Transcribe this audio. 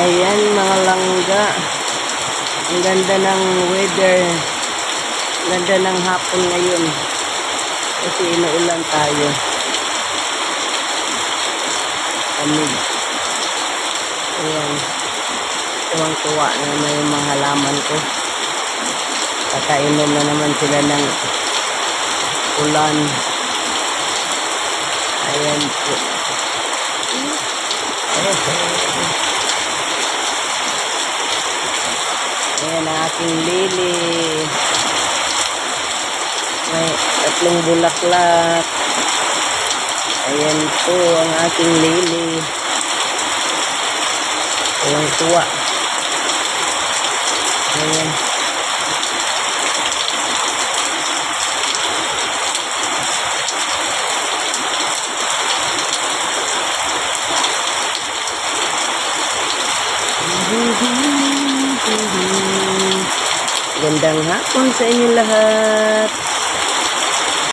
Ayan mga langga. Ang ganda ng weather. Ganda ng hapon ngayon. Kasi inuulan tayo. Kamig. Ayan. Tuwang-tuwa na yung mga halaman ko. Kakainom na naman sila ng ulan. Ayan po. Ayan ang aking lili. May tatlong bulaklak. Ayan po ang aking lili. Tuwang tuwa. Ayan. Gandang hapon sa inyo lahat.